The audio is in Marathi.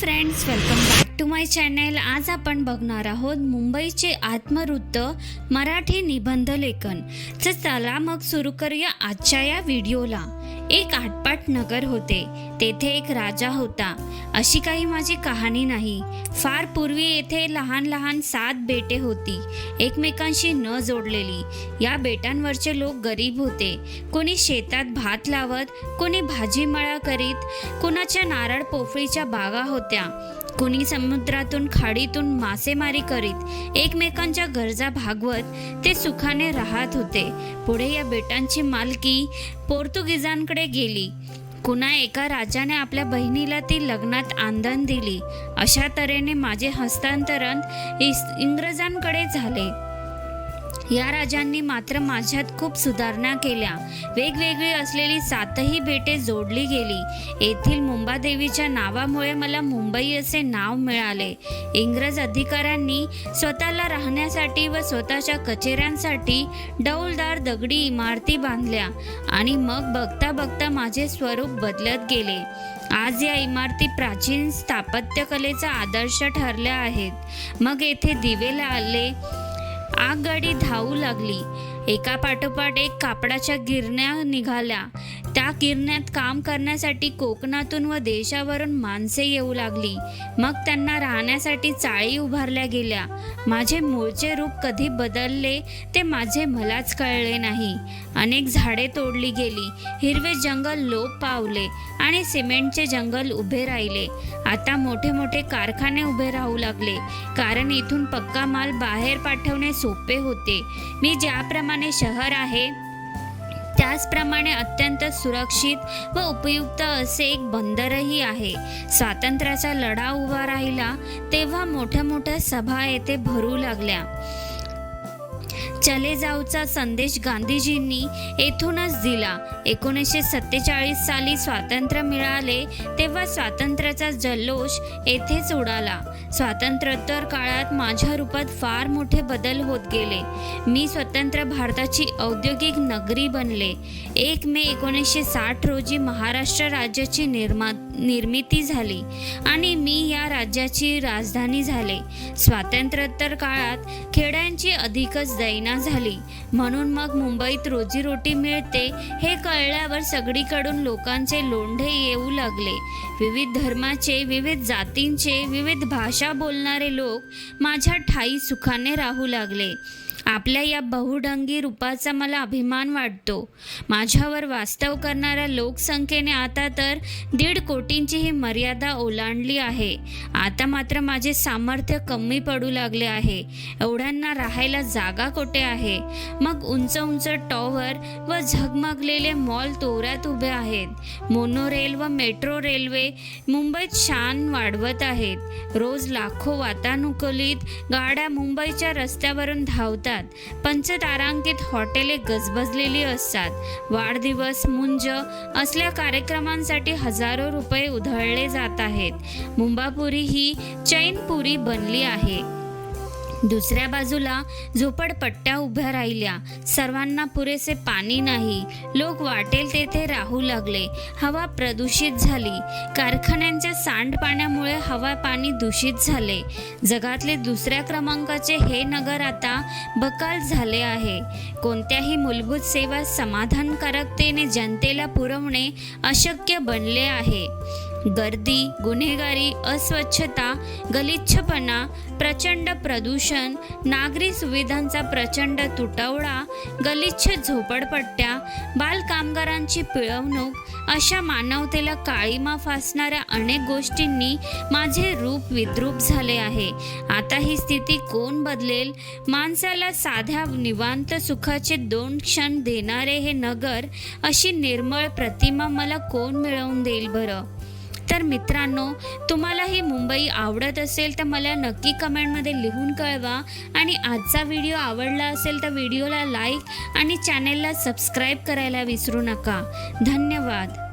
Friends welcome back to my channel आज आपण बघणार आहोत मुंबईचे आत्मवृत्त मराठी निबंध लेखन. तर चला मग सुरू करूया आजच्या या व्हिडिओला एक आटपाट नगर होते. तेथे एक राजा होता. अशी काही माझी कहाणी नाही. फार पूर्वी येथे लहान लहान सात बेटे होती. एकमेकांशी न जोडलेली. या बेटांवरचे लोक गरीब होते. कोणी शेतात भात लावत कोणी भाजीमळा करीत कुणाच्या नारळ पोफळीच्या बागा होत्या. कुणी समुद्रातून खाडीतून मासेमारी करीत एकमेकांच्या गरजा भागवत ते सुखाने राहत होते. पुढे या बेटांची मालकी पोर्तुगीजांकडे गेली. कुणा एका राजाने आपल्या बहिणीला ती लग्नात आंदण दिली. अशा तऱ्हेने माझे हस्तांतरण इंग्रजांकडे झाले. या राजांनी मात्र माझ्यात खूप सुधारणा केल्या. वेगवेगळी असलेली सातही बेटे जोडली गेली. येथील मुंबादेवीच्या नावामुळे मला मुंबई असे नाव मिळाले. इंग्रज अधिकाऱ्यांनी स्वतःला राहण्यासाठी व स्वतःच्या कचेऱ्यांसाठी डौलदार दगडी इमारती बांधल्या आणि मग बघता बघता माझे स्वरूप बदलत गेले. आज या इमारती प्राचीन स्थापत्यकलेचा आदर्श ठरल्या आहेत. मग येथे दिवे आले आगगाडी धावू लागली. एका पाठोपाठ एक कापडाच्या गिरण्या निघाल्या. त्या गिरण्यात काम करण्यासाठी कोकणातून व देशावरून माणसे येऊ लागली. मग त्यांना राहण्यासाठी चाळी उभारल्या गेल्या. माझे मूळचे रूप कधी बदलले ते माझे मलाच कळले नाही. अनेक झाडे तोडली गेली. हिरवे जंगल लोप पावले आणि सिमेंटचे जंगल उभे राहिले. आता मोठे मोठे कारखाने उभे राहू लागले. कारण इथून पक्का माल बाहेर पाठवणे सोपे होते. मी ज्याप्रमाणे शहर आहे. त्याचप्रमाणे अत्यंत सुरक्षित व उपयुक्त असे एक बंदरही आहे. स्वातंत्र्याचा लढा उभा राहिला तेव्हा मोठ्या मोठ्या सभा येथे भरू लागल्या. चले जाऊचा संदेश गांधीजींनी येथूनच दिला. एकोणीसशे सत्तेचाळीस साली स्वातंत्र्य मिळाले तेव्हा स्वातंत्र्याचा जल्लोष येथेच उडाला. स्वातंत्र्योत्तर काळात माझ्या रूपात फार मोठे बदल होत गेले. मी स्वतंत्र भारताची औद्योगिक नगरी बनले. एक मे एकोणीसशे साठ रोजी महाराष्ट्र राज्याची निर्मा निर्मिती झाली आणि मी या राज्याची राजधानी झाले. स्वातंत्र्योत्तर काळात खेड्यांची अधिकच दैना झाली. म्हणून मग मुंबईत रोजीरोटी मिळते हे कळल्यावर सगळीकडून लोकांचे लोंढे येऊ लागले. विविध धर्माचे विविध जातींचे विविध भाषा बोलणारे लोक माझ्या ठाई सुखाने राहू लागले. आपल्या या बहुढंगी रूपाचा मला अभिमान वाटतो. माझ्यावर वास्तव करणाऱ्या लोकसंख्येने आता तर दीड कोटींची ही मर्यादा ओलांडली आहे. आता मात्र माझे सामर्थ्य कमी पडू लागले आहे. एवढ्यांना राहायला जागा कोठे आहे? मग उंच उंच टॉवर व झगमगलेले मॉल तोऱ्यात उभे आहेत. मोनोरेल व मेट्रो रेल्वे मुंबईत शान वाढवत आहेत. रोज लाखो वातानुकूलित गाड्या मुंबईच्या रस्त्यावरून धावतात. पंचतारांकित हॉटेले गजबजलेली असतात. वाढदिवस मुंज असल्या कार्यक्रमांसाठी हजारो रुपये उधळले जात आहेत. मुंबापुरी ही चैनपुरी बनली आहे. दुसऱ्या बाजूला झोपडपट्ट्या उभ्या राहिल्या. सर्वांना पुरेसे पाणी नाही. लोक वाटेल तेथे राहू लागले. हवा प्रदूषित झाली. कारखान्यांच्या सांडपाण्यामुळे हवा पाणी दूषित झाले. जगातले दुसऱ्या क्रमांकाचे हे नगर आता बकाल झाले आहे. कोणत्याही मूलभूत सेवा समाधानकारकतेने जनतेला पुरवणे अशक्य बनले आहे. गर्दी गुन्हेगारी अस्वच्छता गलिच्छपणा प्रचंड प्रदूषण नागरी सुविधांचा प्रचंड तुटवडा गलिच्छ झोपडपट्ट्या बालकामगारांची पिळवणूक अशा मानवतेला काळीमा फासणाऱ्या अनेक गोष्टींनी माझे रूप विद्रूप झाले आहे. आता ही स्थिती कोण बदलेल? माणसाला साध्या निवांत सुखाचे दोन क्षण देणारे हे नगर अशी निर्मळ प्रतिमा मला कोण मिळवून देईल बरं? तर मित्रांनो तुम्हाला ही मुंबई आवडत असेल तर मला नक्की कमेंटमध्ये लिहून कळवा. आणि आजचा व्हिडिओ आवडला असेल तर व्हिडिओला लाईक आणि चॅनेलला सबस्क्राईब करायला विसरू नका. धन्यवाद.